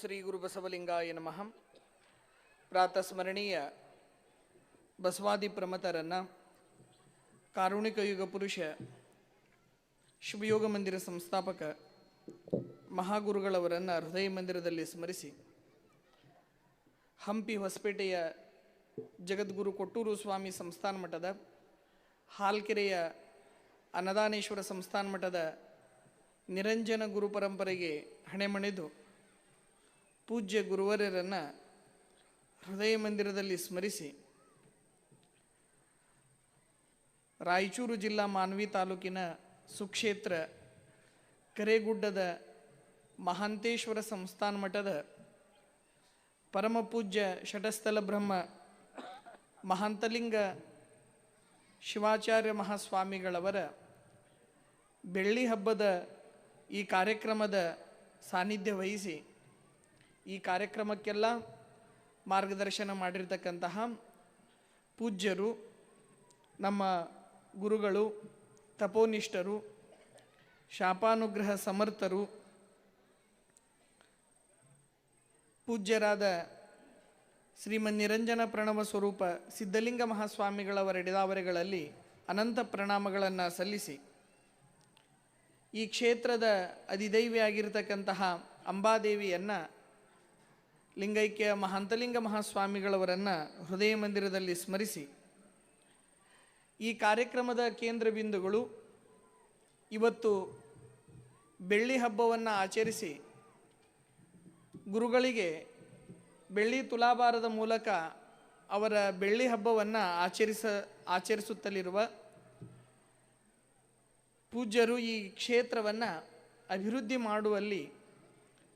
ಶ್ರೀ ಗುರು ಬಸವಲಿಂಗಾಯ ನಮಃ. ಪ್ರಾತಸ್ಮರಣೀಯ ಬಸವಾದಿ ಪ್ರಮತರನ್ನು ಕಾರುಣಿಕ ಯುಗ ಪುರುಷ ಶಿವಯೋಗ ಮಂದಿರ ಸಂಸ್ಥಾಪಕ ಮಹಾಗುರುಗಳವರನ್ನು ಹೃದಯ ಮಂದಿರದಲ್ಲಿ ಸ್ಮರಿಸಿ, ಹಂಪಿ ಹೊಸಪೇಟೆಯ ಜಗದ್ಗುರು ಕೊಟ್ಟೂರು ಸ್ವಾಮಿ ಸಂಸ್ಥಾನ ಮಠದ, ಹಾಲ್ಕೆರೆಯ ಅನ್ನದಾನೇಶ್ವರ ಸಂಸ್ಥಾನ ಮಠದ ನಿರಂಜನ ಗುರು ಪರಂಪರೆಗೆ ಹಣೆಮಣಿದು ಪೂಜ್ಯ ಗುರುವರ್ಯರನ್ನು ಹೃದಯ ಮಂದಿರದಲ್ಲಿ ಸ್ಮರಿಸಿ ರಾಯಚೂರು ಜಿಲ್ಲಾ ಮಾನ್ವಿ ತಾಲೂಕಿನ ಸುಕ್ಷೇತ್ರ ಕರೇಗುಡ್ಡದ ಮಹಾಂತೇಶ್ವರ ಸಂಸ್ಥಾನ ಮಠದ ಪರಮಪೂಜ್ಯ ಷಟಸ್ಥಲ ಬ್ರಹ್ಮ ಮಹಾಂತಲಿಂಗ ಶಿವಾಚಾರ್ಯ ಮಹಾಸ್ವಾಮಿಗಳವರ ಬೆಳ್ಳಿ ಹಬ್ಬದ ಈ ಕಾರ್ಯಕ್ರಮದ ಸಾನ್ನಿಧ್ಯ ವಹಿಸಿ ಈ ಕಾರ್ಯಕ್ರಮಕ್ಕೆಲ್ಲ ಮಾರ್ಗದರ್ಶನ ಮಾಡಿರ್ತಕ್ಕಂತಹ ಪೂಜ್ಯರು, ನಮ್ಮ ಗುರುಗಳು, ತಪೋನಿಷ್ಠರು, ಶಾಪಾನುಗ್ರಹ ಸಮರ್ಥರು, ಪೂಜ್ಯರಾದ ಶ್ರೀಮನ್ ನಿರಂಜನ ಪ್ರಣವ ಸ್ವರೂಪ ಸಿದ್ಧಲಿಂಗ ಮಹಾಸ್ವಾಮಿಗಳವರ ಎಡೆದಾವರೆಗಳಲ್ಲಿ ಅನಂತ ಪ್ರಣಾಮಗಳನ್ನು ಸಲ್ಲಿಸಿ, ಈ ಕ್ಷೇತ್ರದ ಅಧಿದೈವಿಯಾಗಿರ್ತಕ್ಕಂತಹ ಅಂಬಾದೇವಿಯನ್ನು ಲಿಂಗೈಕ್ಯ ಮಹಾಂತಲಿಂಗ ಮಹಾಸ್ವಾಮಿಗಳವರನ್ನು ಹೃದಯ ಮಂದಿರದಲ್ಲಿ ಸ್ಮರಿಸಿ, ಈ ಕಾರ್ಯಕ್ರಮದ ಕೇಂದ್ರ ಬಿಂದುಗಳು ಇವತ್ತು ಬೆಳ್ಳಿ ಹಬ್ಬವನ್ನು ಆಚರಿಸಿ ಗುರುಗಳಿಗೆ ಬೆಳ್ಳಿ ತುಲಾಭಾರದ ಮೂಲಕ ಅವರ ಬೆಳ್ಳಿ ಹಬ್ಬವನ್ನು ಆಚರಿಸ, ಆಚರಿಸುತ್ತಲಿರುವ ಪೂಜ್ಯರು ಈ ಕ್ಷೇತ್ರವನ್ನು ಅಭಿವೃದ್ಧಿ ಮಾಡುವಲ್ಲಿ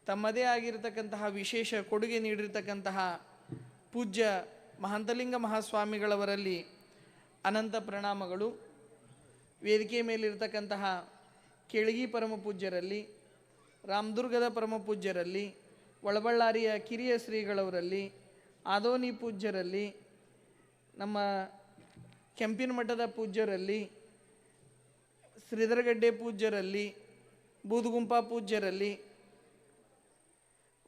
ತಮ್ಮದೇ ಆಗಿರತಕ್ಕಂತಹ ವಿಶೇಷ ಕೊಡುಗೆ ನೀಡಿರ್ತಕ್ಕಂತಹ ಪೂಜ್ಯ ಮಹಾಂತಲಿಂಗ ಮಹಾಸ್ವಾಮಿಗಳವರಲ್ಲಿ ಅನಂತ ಪ್ರಣಾಮಗಳು. ವೇದಿಕೆ ಮೇಲಿರ್ತಕ್ಕಂತಹ ಕೆಳಗಿ ಪರಮ ಪೂಜ್ಯರಲ್ಲಿ ರಾಮದುರ್ಗದ ಪರಮ ಪೂಜ್ಯರಲ್ಲಿ ಒಳಬಳ್ಳಾರಿಯ ಕಿರಿಯ ಶ್ರೀಗಳವರಲ್ಲಿ, ಆದೋನಿ ಪೂಜ್ಯರಲ್ಲಿ, ನಮ್ಮ ಕೆಂಪಿನ ಮಠದ ಪೂಜ್ಯರಲ್ಲಿ, ಶ್ರೀಧರಗಡ್ಡೆ ಪೂಜ್ಯರಲ್ಲಿ, ಬೂದುಗುಂಪ ಪೂಜ್ಯರಲ್ಲಿ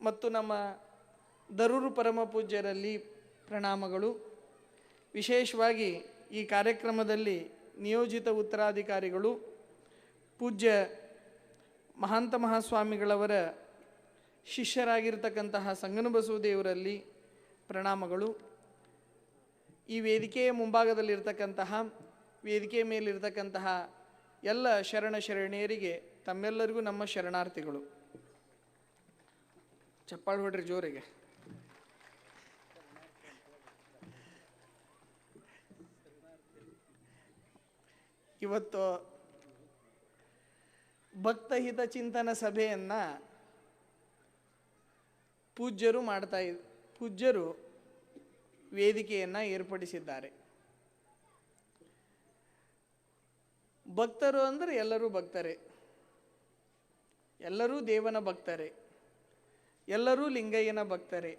ಮತ್ತು ನಮ್ಮ ದರೂರು ಪರಮ ಪೂಜ್ಯರಲ್ಲಿ ಪ್ರಣಾಮಗಳು. ವಿಶೇಷವಾಗಿ ಈ ಕಾರ್ಯಕ್ರಮದಲ್ಲಿ ನಿಯೋಜಿತ ಉತ್ತರಾಧಿಕಾರಿಗಳು, ಪೂಜ್ಯ ಮಹಾಂತ ಮಹಾಸ್ವಾಮಿಗಳವರ ಶಿಷ್ಯರಾಗಿರ್ತಕ್ಕಂತಹ ದೇವರಲ್ಲಿ ಪ್ರಣಾಮಗಳು. ಈ ವೇದಿಕೆಯ ಮುಂಭಾಗದಲ್ಲಿರ್ತಕ್ಕಂತಹ ವೇದಿಕೆ ಮೇಲಿರ್ತಕ್ಕಂತಹ ಎಲ್ಲ ಶರಣ ಶರಣೆಯರಿಗೆ ತಮ್ಮೆಲ್ಲರಿಗೂ ನಮ್ಮ ಶರಣಾರ್ಥಿಗಳು. ಚಪ್ಪಾಳು ಹೊಡ್ರಿ ಜೋರಿಗೆ. ಇವತ್ತು ಭಕ್ತ ಹಿತ ಚಿಂತನ ಸಭೆಯನ್ನ ಪೂಜ್ಯರು ಮಾಡ್ತಾ ಇದ್, ಪೂಜ್ಯರು ವೇದಿಕೆಯನ್ನ ಏರ್ಪಡಿಸಿದ್ದಾರೆ. ಭಕ್ತರು ಅಂದರೆ ಎಲ್ಲರೂ ಭಕ್ತರೇ. ಎಲ್ಲರೂ ದೇವನ ಭಕ್ತರೇ. ಎಲ್ಲರೂ ಲಿಂಗಯ್ಯನ ಭಕ್ತರೇ.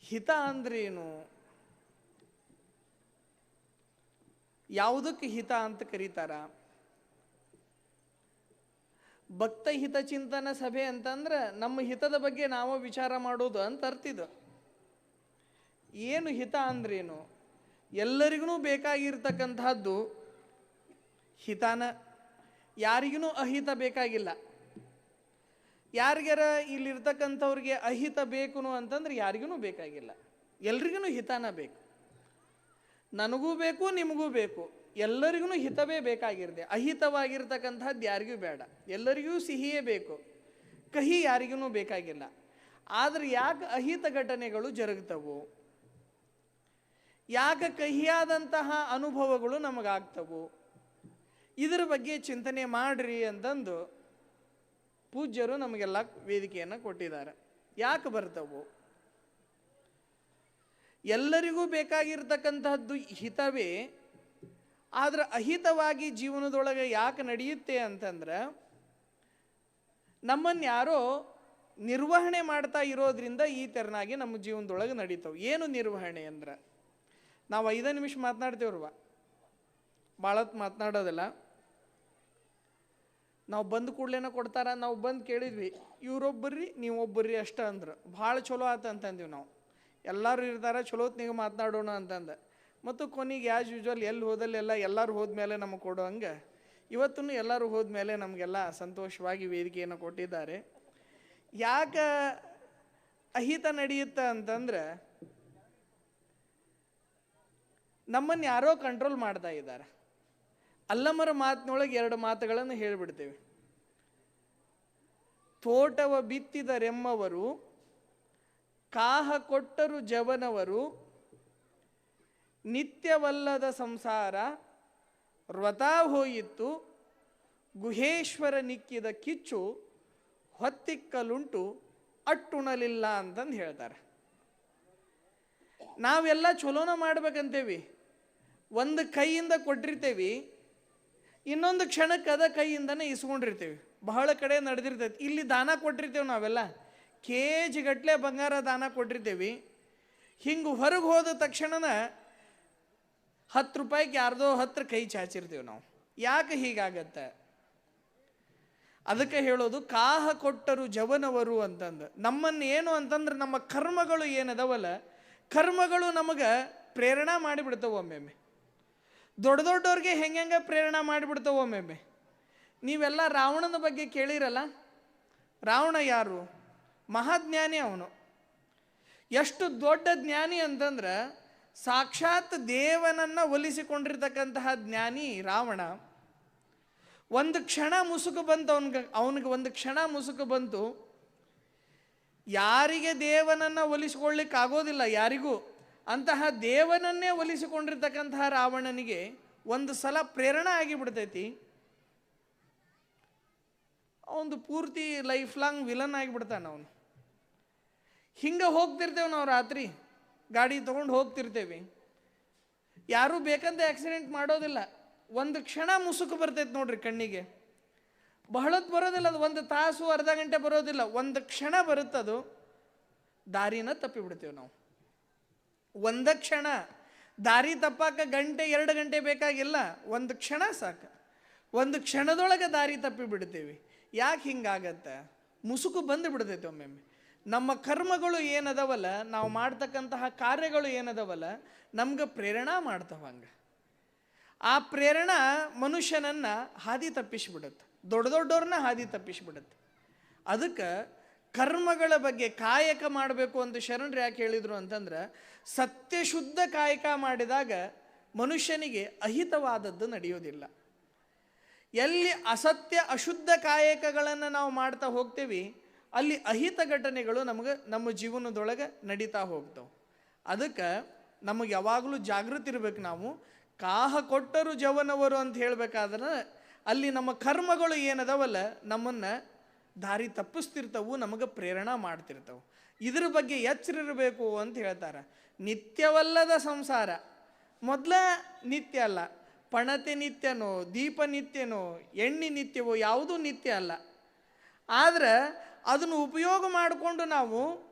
ಹಿತ ಅಂದ್ರೇನು? ಯಾವುದಕ್ಕೆ ಹಿತ ಅಂತ ಕರೀತಾರ? ಭಕ್ತ ಹಿತ ಚಿಂತನ ಸಭೆ ಅಂತಂದ್ರೆ ನಮ್ಮ ಹಿತದ ಬಗ್ಗೆ ನಾವು ವಿಚಾರ ಮಾಡೋದು ಅಂತ ಇದು. ಏನು ಹಿತ ಅಂದ್ರೇನು? ಎಲ್ಲರಿಗೂ ಬೇಕಾಗಿರ್ತಕ್ಕಂತಹದ್ದು ಹಿತಾನ. ಯಾರಿಗೂ ಅಹಿತ ಬೇಕಾಗಿಲ್ಲ. ಯಾರಿಗಾರ ಇಲ್ಲಿರ್ತಕ್ಕಂಥವ್ರಿಗೆ ಅಹಿತ ಬೇಕು ಅಂತಂದ್ರೆ ಯಾರಿಗೂ ಬೇಕಾಗಿಲ್ಲ. ಎಲ್ರಿಗೂ ಹಿತಾನ ಬೇಕು. ನನಗೂ ಬೇಕು, ನಿಮಗೂ ಬೇಕು. ಎಲ್ಲರಿಗೂ ಹಿತವೇ ಬೇಕಾಗಿರದೆ. ಅಹಿತವಾಗಿರ್ತಕ್ಕಂಥದ್ದು ಯಾರಿಗೂ ಬೇಡ. ಎಲ್ಲರಿಗೂ ಸಿಹಿಯೇ ಬೇಕು. ಕಹಿ ಯಾರಿಗೂ ಬೇಕಾಗಿಲ್ಲ. ಆದರೆ ಯಾಕೆ ಅಹಿತ ಘಟನೆಗಳು ಜರುಗ್ತವು? ಯಾಕೆ ಕಹಿಯಾದಂತಹ ಅನುಭವಗಳು ನಮಗಾಗ್ತವು? ಇದರ ಬಗ್ಗೆ ಚಿಂತನೆ ಮಾಡ್ರಿ ಅಂತಂದು ಪೂಜ್ಯರು ನಮಗೆಲ್ಲ ವೇದಿಕೆಯನ್ನು ಕೊಟ್ಟಿದ್ದಾರೆ. ಯಾಕೆ ಬರ್ತವು? ಎಲ್ಲರಿಗೂ ಬೇಕಾಗಿರ್ತಕ್ಕಂತಹದ್ದು ಹಿತವೇ, ಆದರೆ ಅಹಿತವಾಗಿ ಜೀವನದೊಳಗೆ ಯಾಕೆ ನಡೆಯುತ್ತೆ ಅಂತಂದ್ರೆ ನಮ್ಮನ್ನು ಯಾರೋ ನಿರ್ವಹಣೆ ಮಾಡ್ತಾ ಇರೋದ್ರಿಂದ ಈ ತೆರನಾಗಿ ನಮ್ಮ ಜೀವನದೊಳಗೆ ನಡೀತವೆ. ಏನು ನಿರ್ವಹಣೆ ಅಂದ್ರೆ? ನಾವು ಐದು ನಿಮಿಷ ಮಾತನಾಡ್ತೇವ್ರವ ಭಾಳತ್ ಮಾತನಾಡೋದಿಲ್ಲ. ನಾವು ಬಂದ ಕೂಡ್ಲೇನ ಕೊಡ್ತಾರ ನಾವು ಬಂದು ಕೇಳಿದ್ವಿ. ಇವ್ರೊಬ್ಬರ್ರಿ ನೀವು ಒಬ್ಬರ್ರಿ ಅಷ್ಟ ಅಂದ್ರೆ. ಭಾಳ ಚಲೋ ಆತ ಅಂತಂದೀವಿ ನಾವು. ಎಲ್ಲರೂ ಇರ್ತಾರ ಚಲೋತ್ನಿಗೆ ಮಾತನಾಡೋಣ ಅಂತಂದ. ಮತ್ತು ಕೊನೆಗೆ ಆ್ಯಸ್ ಯೂಶ್ವಲ್ ಎಲ್ಲಿ ಹೋದಲ್ಲೆಲ್ಲ ಎಲ್ಲರೂ ಹೋದ್ಮೇಲೆ ನಮಗೆ ಕೊಡೋ ಹಂಗೆ. ಇವತ್ತೂ ಎಲ್ಲರೂ ಹೋದ್ಮೇಲೆ ನಮಗೆಲ್ಲ ಸಂತೋಷವಾಗಿ ವೇದಿಕೆಯನ್ನು ಕೊಟ್ಟಿದ್ದಾರೆ. ಯಾಕೆ ಅಹಿತ ನಡೆಯುತ್ತೆ ಅಂತಂದ್ರೆ ನಮ್ಮನ್ನು ಯಾರೋ ಕಂಟ್ರೋಲ್ ಮಾಡ್ತಾ ಇದ್ದಾರೆ. ಅಲ್ಲಮರ ಮಾತಿನೊಳಗೆ ಎರಡು ಮಾತುಗಳನ್ನು ಹೇಳಿಬಿಡ್ತೇವೆ. ತೋಟವ ಬಿತ್ತಿದ ರೆಮ್ಮವರು ಕಾಹ ಕೊಟ್ಟರು ಜವನವರು, ನಿತ್ಯವಲ್ಲದ ಸಂಸಾರ ವ್ರತಾ ಹೋಯಿತು, ಗುಹೇಶ್ವರ ನಿಕ್ಕಿದ ಕಿಚ್ಚು, ಹೊತ್ತಿಕ್ಕಲುಂಟು, ಅಟ್ಟುಣಲಿಲ್ಲ ಅಂತಂದು ಹೇಳ್ತಾರೆ. ನಾವೆಲ್ಲ ಚಲೋನ ಮಾಡ್ಬೇಕಂತೇವಿ. ಒಂದು ಕೈಯಿಂದ ಕೊಟ್ಟಿರ್ತೇವಿ ಇನ್ನೊಂದು ಕ್ಷಣಕ್ಕೆ ಅದ ಕೈಯಿಂದನೇ ಇಸ್ಕೊಂಡಿರ್ತೀವಿ. ಬಹಳ ಕಡೆ ನಡೆದಿರ್ತೈತಿ. ಇಲ್ಲಿ ದಾನ ಕೊಟ್ಟಿರ್ತೇವೆ ನಾವೆಲ್ಲ. ಕೆ ಜಿ ಗಟ್ಟಲೆ ಬಂಗಾರ ದಾನ ಕೊಟ್ಟಿರ್ತೀವಿ. ಹಿಂಗೆ ಹೊರಗೆ ಹೋದ ತಕ್ಷಣನ ಹತ್ತು ರೂಪಾಯಿಗೆ ಯಾರ್ದೋ ಹತ್ರ ಕೈ ಚಾಚಿರ್ತೀವಿ ನಾವು. ಯಾಕೆ ಹೀಗಾಗತ್ತೆ? ಅದಕ್ಕೆ ಹೇಳೋದು ಕಾಹ ಕೊಟ್ಟರು ಜವನವರು ಅಂತಂದು. ನಮ್ಮನ್ನು ಏನು ಅಂತಂದ್ರೆ ನಮ್ಮ ಕರ್ಮಗಳು ಏನದವಲ್ಲ, ಕರ್ಮಗಳು ನಮಗೆ ಪ್ರೇರಣಾ ಮಾಡಿಬಿಡ್ತವೆ ಒಮ್ಮೆಮ್ಮೆ. ದೊಡ್ಡ ದೊಡ್ಡವ್ರಿಗೆ ಹೆಂಗೆ ಪ್ರೇರಣೆ ಮಾಡಿಬಿಡ್ತಾವೆ ಮೇಬೆ. ನೀವೆಲ್ಲ ರಾವಣನ ಬಗ್ಗೆ ಕೇಳಿರಲ್ಲ? ರಾವಣ ಯಾರು? ಮಹಾಜ್ಞಾನಿ ಅವನು. ಎಷ್ಟು ದೊಡ್ಡ ಜ್ಞಾನಿ ಅಂತಂದ್ರೆ ಸಾಕ್ಷಾತ್ ದೇವನನ್ನ ಒಲಿಸಿಕೊಂಡಿರ್ತಕ್ಕಂತಹ ಜ್ಞಾನಿ ರಾವಣ. ಒಂದು ಕ್ಷಣ ಮುಸುಕು ಬಂತು ಅವನಿಗೆ ಅವನಿಗೆ ಒಂದು ಕ್ಷಣ ಮುಸುಕು ಬಂತು. ಯಾರಿಗೆ ದೇವನನ್ನ ಒಲಿಸ್ಕೊಳ್ಳಿಕ್ಕಾಗೋದಿಲ್ಲ, ಯಾರಿಗೂ. ಅಂತಹ ದೇವನನ್ನೇ ಒಲಿಸಿಕೊಂಡಿರ್ತಕ್ಕಂತಹ ರಾವಣನಿಗೆ ಒಂದು ಸಲ ಪ್ರೇರಣೆ ಆಗಿಬಿಡ್ತೈತಿ. ಅವನು ಪೂರ್ತಿ ಲೈಫ್ ಲಾಂಗ್ ವಿಲನ್ ಆಗಿಬಿಡ್ತಾನೆ ಅವನು. ಹಿಂಗೆ ಹೋಗ್ತಿರ್ತೇವೆ ನಾವು ರಾತ್ರಿ, ಗಾಡಿ ತೊಗೊಂಡು ಹೋಗ್ತಿರ್ತೇವೆ. ಯಾರೂ ಬೇಕಂತ ಆಕ್ಸಿಡೆಂಟ್ ಮಾಡೋದಿಲ್ಲ. ಒಂದು ಕ್ಷಣ ಮುಸುಕು ಬರ್ತೈತೆ ನೋಡ್ರಿ ಕಣ್ಣಿಗೆ. ಬಹಳತ್ತು ಬರೋದಿಲ್ಲ ಅದು, ಒಂದು ತಾಸು ಅರ್ಧ ಗಂಟೆ ಬರೋದಿಲ್ಲ, ಒಂದು ಕ್ಷಣ ಬರುತ್ತದು. ದಾರಿನ ತಪ್ಪಿಬಿಡ್ತೇವೆ ನಾವು. ಒಂದ ಕ್ಷಣ ದಾರಿ ತಪ್ಪಾಕ ಗಂಟೆ ಎರಡು ಗಂಟೆ ಬೇಕಾಗಿಲ್ಲ, ಒಂದು ಕ್ಷಣ ಸಾಕು. ಒಂದು ಕ್ಷಣದೊಳಗೆ ದಾರಿ ತಪ್ಪಿ ಬಿಡ್ತೇವೆ. ಯಾಕೆ ಹಿಂಗಾಗತ್ತೆ? ಮುಸುಕು ಬಂದು ಬಿಡ್ತೈತೆ ಒಮ್ಮೊಮ್ಮೆ. ನಮ್ಮ ಕರ್ಮಗಳು ಏನದವಲ್ಲ, ನಾವು ಮಾಡ್ತಕ್ಕಂತಹ ಕಾರ್ಯಗಳು ಏನದವಲ್ಲ, ನಮ್ಗೆ ಪ್ರೇರಣಾ ಮಾಡ್ತಾವ ಆ ಪ್ರೇರಣಾ ಮನುಷ್ಯನನ್ನು ಹಾದಿ ತಪ್ಪಿಸಿಬಿಡುತ್ತೆ. ದೊಡ್ಡ ದೊಡ್ಡವ್ರನ್ನ ಹಾದಿ ತಪ್ಪಿಸಿಬಿಡುತ್ತೆ. ಅದಕ್ಕೆ ಕರ್ಮಗಳ ಬಗ್ಗೆ ಕಾಯಕ ಮಾಡಬೇಕು ಅಂತ ಶರಣರು ಯಾಕೆ ಹೇಳಿದರು ಅಂತಂದ್ರೆ ಸತ್ಯ ಶುದ್ಧ ಕಾಯಕ ಮಾಡಿದಾಗ ಮನುಷ್ಯನಿಗೆ ಅಹಿತವಾದದ್ದು ನಡೆಯೋದಿಲ್ಲ. ಎಲ್ಲಿ ಅಸತ್ಯ ಅಶುದ್ಧ ಕಾಯಕಗಳನ್ನು ನಾವು ಮಾಡ್ತಾ ಹೋಗ್ತೀವಿ, ಅಲ್ಲಿ ಅಹಿತ ಘಟನೆಗಳು ನಮಗೆ ನಮ್ಮ ಜೀವನದೊಳಗೆ ನಡೀತಾ ಹೋಗ್ತವೆ. ಅದಕ್ಕೆ ನಮಗೆ ಯಾವಾಗಲೂ ಜಾಗೃತಿ ಇರಬೇಕು ನಾವು. ಕಾಹ ಕೊಟ್ಟರು ಜವನವರು ಅಂತ ಹೇಳಬೇಕಾದ್ರೆ, ಅಲ್ಲಿ ನಮ್ಮ ಕರ್ಮಗಳು ಏನದವಲ್ಲ, ನಮ್ಮನ್ನು ದಾರಿ ತಪ್ಪಿಸ್ತಿರ್ತವು, ನಮಗೆ ಪ್ರೇರಣಾ ಮಾಡ್ತಿರ್ತವು. ಇದ್ರ ಬಗ್ಗೆ ಎಚ್ಚರಿರಬೇಕು ಅಂತ ಹೇಳ್ತಾರೆ. ನಿತ್ಯವಲ್ಲದ ಸಂಸಾರ. ಮೊದಲ ನಿತ್ಯ ಅಲ್ಲ. ಪಣತೆ ನಿತ್ಯನೋ, ದೀಪ ನಿತ್ಯನೋ, ಎಣ್ಣೆ ನಿತ್ಯವೋ ಯಾವುದೂ ನಿತ್ಯ ಅಲ್ಲ. ಆದ್ರೆ ಅದನ್ನು ಉಪಯೋಗ ಮಾಡಿಕೊಂಡು ನಾವು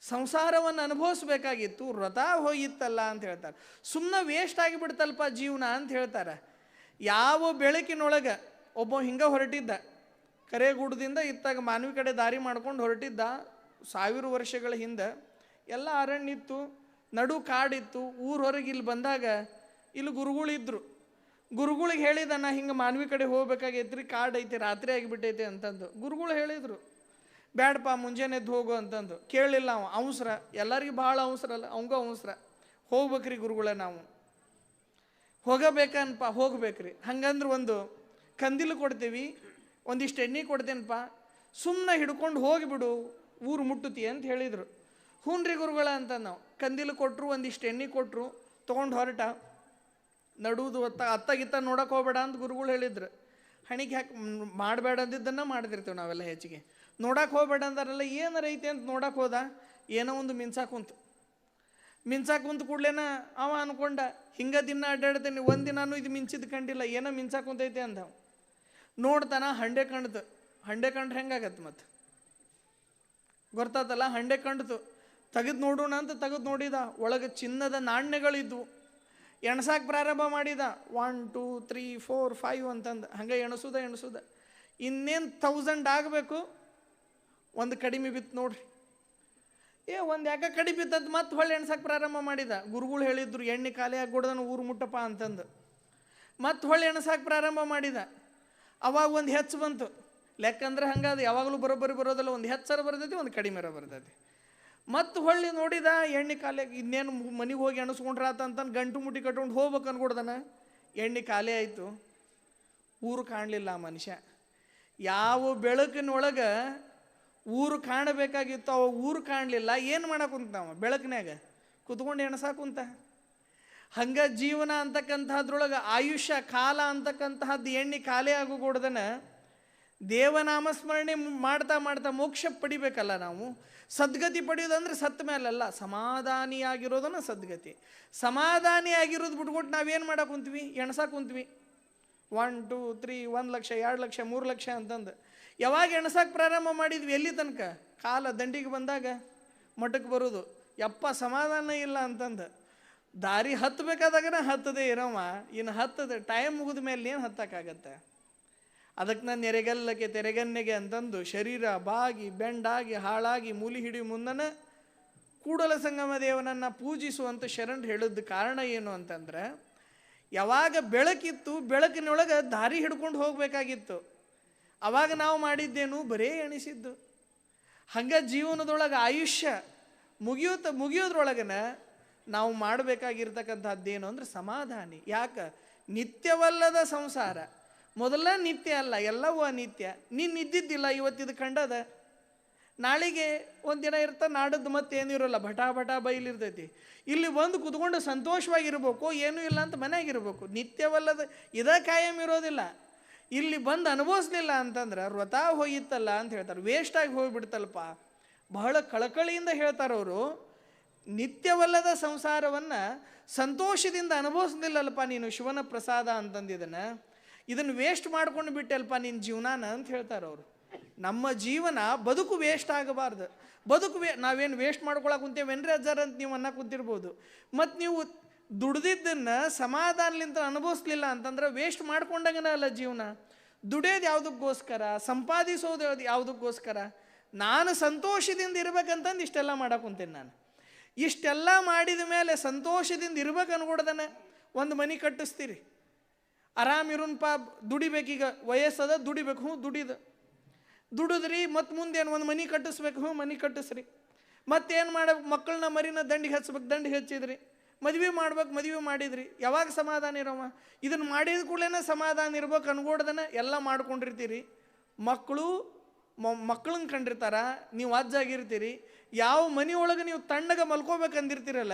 ಸಂಸಾರವನ್ನು ಅನುಭವಿಸ್ಬೇಕಾಗಿತ್ತು. ವ್ರತ ಹೋಗಿತ್ತಲ್ಲ ಅಂತ ಹೇಳ್ತಾರೆ. ಸುಮ್ಮನೆ ವೇಸ್ಟ್ ಆಗಿಬಿಡ್ತಲ್ಪ ಜೀವನ ಅಂತ ಹೇಳ್ತಾರೆ. ಯಾವ ಬೆಳಕಿನೊಳಗೆ ಒಬ್ಬ ಹಿಂಗೆ ಹೊರಟಿದ್ದ. ಕರೆಗೂಡದಿಂದ ಇತ್ತಾಗ ಮಾನವಿ ಕಡೆ ದಾರಿ ಮಾಡ್ಕೊಂಡು ಹೊರಟಿದ್ದ ಸಾವಿರ ವರ್ಷಗಳ ಹಿಂದೆ ಎಲ್ಲ ಅರಣ್ಯ ಇತ್ತು ನಡು ಕಾಡಿತ್ತು, ಊರ ಹೊರಗೆ ಇಲ್ಲಿ ಬಂದಾಗ ಇಲ್ಲಿ ಗುರುಗಳಿದ್ರು ಗುರುಗಳಿಗೆ ಹೇಳಿದ, ನಾ ಹಿಂಗೆ ಮಾನವಿ ಕಡೆ ಹೋಗ್ಬೇಕಾಗೈತ್ರಿ, ಕಾಡ್ ಐತಿ, ರಾತ್ರಿ ಆಗಿಬಿಟ್ಟೈತಿ ಅಂತಂದು. ಗುರುಗಳು ಹೇಳಿದರು. ಬ್ಯಾಡಪ್ಪ, ಮುಂಜಾನೆ ಎದ್ದು ಹೋಗು ಅಂತಂದು. ಕೇಳಿಲ್ಲ ಅವ. ಅವಸರ. ಎಲ್ಲರಿಗೂ ಭಾಳ ಅವಸರ ಅಲ್ಲ, ಅವಂಗ ಅವಸರ. ಹೋಗ್ಬೇಕ್ರಿ ಗುರುಗಳೇ ನಾವು. ಹೋಗಬೇಕನ್ಪ, ಹೋಗ್ಬೇಕ್ರಿ. ಹಂಗಂದ್ರೆ ಒಂದು ಕಂದಿಲು ಕೊಡ್ತೀವಿ ಒಂದಿಷ್ಟು ಎಣ್ಣೆ ಕೊಡ್ತೇನಪ್ಪ. ಸುಮ್ಮನೆ ಹಿಡ್ಕೊಂಡು ಹೋಗಿಬಿಡು, ಊರು ಮುಟ್ಟುತ್ತಿ ಅಂತ ಹೇಳಿದರು. ಹುನ್ರಿ ಗುರುಗಳ ಅಂತ ನಾವು, ಕಂದಿಲು ಕೊಟ್ಟರು ಒಂದಿಷ್ಟು ಎಣ್ಣೆ ಕೊಟ್ಟರು ತೊಗೊಂಡು ಹೊರಟ. ನಡುವುದು ಅತ್ತ ಅತ್ತಗಿತ್ತ ನೋಡಕ್ಕೆ ಹೋಗ್ಬೇಡ ಅಂತ ಗುರುಗಳು ಹೇಳಿದ್ರು. ಹಣಿಗೆ ಹಾಕಿ ಮಾಡಬೇಡ ಅಂದಿದ್ದನ್ನು ಮಾಡ್ತಿರ್ತೀವಿ ನಾವೆಲ್ಲ ಹೆಚ್ಚಿಗೆ. ನೋಡಕ್ಕೆ ಹೋಗ್ಬೇಡ ಅಂದಾರಲ್ಲ, ಏನಾರ ಐತೆ ಅಂತ ನೋಡಕ್ಕೆ ಹೋದ, ಏನೋ ಒಂದು ಮಿನ್ಸಾಕ್ ಕುಂತು. ಮಿನ್ಸಾಕ್ ಕುಂತು ಕೂಡಲೇನ ಅವ ಅನ್ಕೊಂಡ, ಹಿಂಗೆ ದಿನ ಅಡ್ಡಾಡ್ತೇನೆ ಒಂದು ದಿನಾನು ಇದು ಮಿಂಚಿದ್ ಕಂಡಿಲ್ಲ, ಏನೋ ಮಿನ್ಸಾಕ್ ಕುಂತೈತೆ ಅಂದವು. ನೋಡ್ತಾನ ಹಂಡೆ ಕಂಡ್ತು ಹಂಡೆ ಕಂಡ್ರೆ ಹೆಂಗಾಗತ್ತೆ ಮತ್ತೆ ಗೊತ್ತಾತಲ್ಲ, ಹಂಡೆ ಕಂಡ್ತು ತೆಗೆದು ನೋಡೋಣ ಅಂತ ತೆಗೆದು ನೋಡಿದ. ಒಳಗೆ ಚಿನ್ನದ ನಾಣ್ಯಗಳಿದ್ವು. ಎಣಸಾಕ್ ಪ್ರಾರಂಭ ಮಾಡಿದ. One two three four five ಅಂತಂದು. ಹಂಗೆ ಎಣಸುದ ಎಣಸುದ. ಇನ್ನೇನು ತೌಸಂಡ್ ಆಗಬೇಕು? ಒಂದು ಕಡಿಮೆ ಬಿತ್ತು ನೋಡ್ರಿ. ಏ, ಒಂದು ಯಾಕೆ ಕಡಿಮೆ ಬಿತ್ತಂತ ಮತ್ತೆ ಹೊಳ್ಳಿ ಎಣ್ಸಕ್ಕೆ ಪ್ರಾರಂಭ ಮಾಡಿದ. ಗುರುಗಳು ಹೇಳಿದ್ರು, ಎಣ್ಣೆ ಖಾಲಿ ಆಗ್ಬಿಡ್ದನ ಊರು ಮುಟ್ಟಪ್ಪ ಅಂತಂದು. ಮತ್ತೆ ಹೊಳ್ಳಿ ಎಣಸಕ್ಕೆ ಪ್ರಾರಂಭ ಮಾಡಿದ. ಅವಾಗ ಒಂದು ಹೆಚ್ಚು ಬಂತು. ಲೆಕ್ಕಂದ್ರೆ ಹಂಗೆ ಅದು, ಯಾವಾಗಲೂ ಬರೋಬ್ಬರಿ ಬರೋದಲ್ಲ, ಒಂದು ಹೆಚ್ಚರ ಬರ್ತೈತಿ, ಒಂದು ಕಡಿಮೆರ ಬರ್ತೈತಿ. ಮತ್ತು ಹೊಳ್ಳಿ ನೋಡಿದ, ಎಣ್ಣೆ ಖಾಲಿ ಇನ್ನೇನು ಮನೆಗೆ ಹೋಗಿ ಎಣಸ್ಕೊಂಡ್ರಾತ ಅಂತ ಗಂಟು ಮುಟ್ಟಿ ಕಟ್ಕೊಂಡು ಹೋಗ್ಬೇಕು ಅನ್ಕೊಡ್ದನ. ಎಣ್ಣೆ ಖಾಲಿ ಆಯಿತು. ಊರು ಕಾಣಲಿಲ್ಲ ಆ ಮನುಷ್ಯ. ಯಾವ ಬೆಳಕಿನೊಳಗೆ ಊರು ಕಾಣಬೇಕಾಗಿತ್ತು ಅವ ಊರು ಕಾಣಲಿಲ್ಲ. ಏನು ಮಾಡಕ್ಕುಂತ ನಾವು ಬೆಳಕಿನಾಗ ಕುತ್ಕೊಂಡು ಎಣಸಾಕುಂತ ಹಂಗ ಜೀವನ ಅಂತಕ್ಕಂಥದ್ರೊಳಗೆ ಆಯುಷ್ಯ ಕಾಲ ಅಂತಕ್ಕಂತಹದ್ದು ಎಣ್ಣೆ ಖಾಲಿ ಆಗೋಗೊಡ್ದನ ದೇವನಾಮಸ್ಮರಣೆ ಮಾಡ್ತಾ ಮಾಡ್ತಾ ಮೋಕ್ಷ ಪಡಿಬೇಕಲ್ಲ ನಾವು? ಸದ್ಗತಿ ಪಡೆಯೋದಂದ್ರೆ ಸತ್ತ ಮೇಲಲ್ಲ ಸಮಾಧಾನಿಯಾಗಿರೋದನ್ನ ಸದ್ಗತಿ. ಸಮಾಧಾನಿಯಾಗಿರೋದು ಬಿಟ್ಕೊಟ್ಟು ನಾವೇನು ಮಾಡಕ್ಕೆ ಕುಂತ್ವಿ? ಎಣ್ಸಕ್ಕೆ ಕುಂತ್ವಿ. ಒನ್ ಟೂ ತ್ರೀ ಒಂದು ಲಕ್ಷ, ಎರಡು ಲಕ್ಷ, ಮೂರು ಲಕ್ಷ ಅಂತಂದು. ಯಾವಾಗ ಎಣ್ಸಕ್ಕೆ ಪ್ರಾರಂಭ ಮಾಡಿದ್ವಿ? ಎಲ್ಲಿ ತನಕ? ಕಾಲ ದಂಡಿಗೆ ಬಂದಾಗ ಮಠಕ್ಕೆ ಬರೋದು. ಯಪ್ಪ, ಸಮಾಧಾನ ಇಲ್ಲ ಅಂತಂದು. ದಾರಿ ಹತ್ತಬೇಕಾದಾಗನ ಹತ್ತದೇ ಏನವ ಇನ್ನು ಹತ್ತದ. ಟೈಮ್ ಮುಗಿದ ಮೇಲೆ ಏನು ಹತ್ತಕ್ಕಾಗತ್ತೆ. ಅದಕ್ಕೆ ನಾನು ನೆರೆಗಲ್ಲಕ್ಕೆ ತೆರೆಗನ್ನೆಗೆ ಅಂತಂದು ಶರೀರ, ಬಾಗಿ, ಬೆಂಡಾಗಿ, ಹಾಳಾಗಿ, ಮೂಲಿ ಹಿಡಿ ಮುಂದನ ಕೂಡಲ ಸಂಗಮ ದೇವನನ್ನು ಪೂಜಿಸುವಂತ ಶರಣ್ ಹೇಳಿದ ಕಾರಣ ಏನು ಅಂತಂದ್ರೆ, ಯಾವಾಗ ಬೆಳಕಿತ್ತು, ಬೆಳಕಿನೊಳಗೆ ದಾರಿ ಹಿಡ್ಕೊಂಡು ಹೋಗಬೇಕಾಗಿತ್ತು. ಅವಾಗ ನಾವು ಮಾಡಿದ್ದೇನು? ಬರೇ ಎಣಿಸಿದ್ದು. ಹಂಗ ಜೀವನದೊಳಗೆ ಆಯುಷ್ಯ ಮುಗಿಯುತ್ತ ಮುಗಿಯೋದ್ರೊಳಗನ ನಾವು ಮಾಡಬೇಕಾಗಿರ್ತಕ್ಕಂಥದ್ದೇನು ಅಂದ್ರೆ ಸಮಾಧಾನಿ. ಯಾಕೆ? ನಿತ್ಯವಲ್ಲದ ಸಂಸಾರ. ಮೊದಲ ನಿತ್ಯ ಅಲ್ಲ, ಎಲ್ಲವೂ ಅನಿತ್ಯ. ನೀನು ಇದ್ದಿದ್ದಿಲ್ಲ ಇವತ್ತಿದು ಕಂಡದ? ನಾಳೆಗೆ ಒಂದಿನ ಇರ್ತಾ, ನಾಡದ್ದು ಮತ್ತೆ ಇರೋಲ್ಲ, ಭಟಾ ಭಟಾ ಬೈಲಿರ್ತೈತಿ ಇಲ್ಲಿ ಬಂದು ಕುತ್ಕೊಂಡು ಸಂತೋಷವಾಗಿರ್ಬೇಕು, ಏನೂ ಇಲ್ಲ ಅಂತ ಮನೆಯಾಗಿರ್ಬೇಕು. ನಿತ್ಯವಲ್ಲದ, ಇದ ಕಾಯಂ ಇರೋದಿಲ್ಲ. ಇಲ್ಲಿ ಬಂದು ಅನುಭವಿಸ್ಲಿಲ್ಲ ಅಂತಂದ್ರೆ, ವ್ರತ ಹೋಗಿತ್ತಲ್ಲ ಅಂತ ಹೇಳ್ತಾರೆ. ವೇಸ್ಟಾಗಿ ಹೋಗಿಬಿಡ್ತಲ್ಪ ಬಹಳ ಕಳಕಳಿಯಿಂದ ಹೇಳ್ತಾರವರು ನಿತ್ಯವಲ್ಲದ ಸಂಸಾರವನ್ನು ಸಂತೋಷದಿಂದ ಅನುಭವಿಸ್ಲಿಲ್ಲಲ್ಪ ನೀನು ಶಿವನ ಪ್ರಸಾದ ಅಂತಂದಿದನ ಇದನ್ನು ವೇಸ್ಟ್ ಮಾಡ್ಕೊಂಡು ಬಿಟ್ಟಲ್ಪ ನಿನ್ನ ಜೀವನಾನ ಅಂತ ಹೇಳ್ತಾರೆ ಅವರು. ನಮ್ಮ ಜೀವನ ಬದುಕು ವೇಸ್ಟ್ ಆಗಬಾರ್ದು. ಬದುಕು ವೇ, ನಾವೇನು ವೇಸ್ಟ್ ಮಾಡ್ಕೊಳಕ್ಕೆ ಕುಂತೇವೇನ್ರಿ ಅಜ್ಜಾರ ಅಂತ ನೀವು ಅನ್ನ ಕುಂತಿರ್ಬೋದು. ಮತ್ತು ನೀವು ದುಡ್ದಿದ್ದನ್ನು ಸಮಾಧಾನಲಿಂತ ಅನುಭವಿಸ್ಲಿಲ್ಲ ಅಂತಂದ್ರೆ ವೇಸ್ಟ್ ಮಾಡ್ಕೊಂಡಂಗನ ಅಲ್ಲ ಜೀವನ. ದುಡಿಯೋದು ಯಾವುದಕ್ಕೋಸ್ಕರ, ಸಂಪಾದಿಸೋದು ಯಾವ್ದು- ಯಾವುದಕ್ಕೋಸ್ಕರ? ನಾನು ಸಂತೋಷದಿಂದ ಇರ್ಬೇಕಂತಂದು ಇಷ್ಟೆಲ್ಲ ಮಾಡಕ್ಕೆ ಕುಂತೇನೆ ನಾನು. ಇಷ್ಟೆಲ್ಲ ಮಾಡಿದ ಮೇಲೆ ಸಂತೋಷದಿಂದ ಇರ್ಬೇಕು ಅನ್ಕೊಡ್ದಾನೆ. ಒಂದು ಮನೆ ಕಟ್ಟಿಸ್ತೀರಿ. ಆರಾಮ್ ಇರೋನ್ ದುಡಿಬೇಕು ದುಡಿಬೇಕೀಗ ವಯಸ್ಸದ, ದುಡಿಬೇಕು. ಹ್ಞೂ, ದುಡಿದ. ದುಡಿದ್ರಿ, ಮತ್ತು ಮುಂದೇನು ಒಂದು ಮನೆ ಕಟ್ಟಿಸ್ಬೇಕು. ಹ್ಞೂ, ಮನೆ ಕಟ್ಟಿಸ್ರಿ. ಮತ್ತೇನು ಮಾಡಬೇಕು? ಮಕ್ಕಳನ್ನ ಮರಿನ ದಂಡಿಗೆ ಹಚ್ಬೇಕು ದಂಡಿಗೆ ಹಚ್ಚಿದ್ರಿ. ಮದುವೆ ಮಾಡ್ಬೇಕು, ಮದುವೆ ಮಾಡಿದ್ರಿ. ಯಾವಾಗ ಸಮಾಧಾನ ಇರೋವ? ಇದನ್ನು ಮಾಡಿದ ಕೂಡಲೇ ಸಮಾಧಾನ ಇರ್ಬೇಕು ಅನ್ಕೊಡ್ದನ. ಎಲ್ಲ ಮಾಡ್ಕೊಂಡಿರ್ತೀರಿ. ಮಕ್ಕಳು ಮಕ್ಕಳನ್ನ ಕಂಡಿರ್ತಾರ. ನೀವು ಅಜ್ಜಾಗಿರ್ತೀರಿ. ಯಾವ ಮನೆಯೊಳಗೆ ನೀವು ತಣ್ಣಗೆ ಮಲ್ಕೋಬೇಕಂದಿರ್ತೀರಲ್ಲ,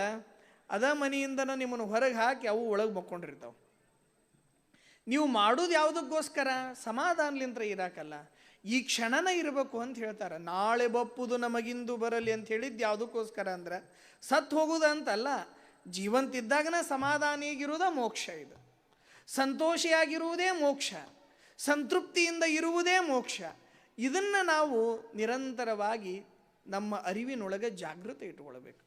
ಅದ ಮನೆಯಿಂದನ ನಿಮ್ಮನ್ನು ಹೊರಗೆ ಹಾಕಿ ಅವು ಒಳಗೆ ಮಕ್ಕೊಂಡಿರ್ತಾವೆ. ನೀವು ಮಾಡೋದು ಯಾವುದಕ್ಕೋಸ್ಕರ? ಸಮಾಧಾನಲಿಂತ್ರ ಇರಾಕಲ್ಲ. ಈ ಕ್ಷಣನ ಇರಬೇಕು ಅಂತ ಹೇಳ್ತಾರೆ. ನಾಳೆ ಬಪ್ಪುದು ನಮಗಿಂದು ಬರಲಿ ಅಂತ ಹೇಳಿದ್ದು ಯಾವುದಕ್ಕೋಸ್ಕರ ಅಂದ್ರೆ ಸತ್ತು ಹೋಗುದು ಅಂತಲ್ಲ. ಜೀವಂತಿದ್ದಾಗನ ಸಮಾಧಾನಿಯಾಗಿರುವುದ ಮೋಕ್ಷ ಇದು. ಸಂತೋಷಿಯಾಗಿರುವುದೇ ಮೋಕ್ಷ. ಸಂತೃಪ್ತಿಯಿಂದ ಇರುವುದೇ ಮೋಕ್ಷ. ಇದನ್ನು ನಾವು ನಿರಂತರವಾಗಿ ನಮ್ಮ ಅರಿವಿನೊಳಗೆ ಜಾಗೃತಿ ಇಟ್ಕೊಳ್ಬೇಕು.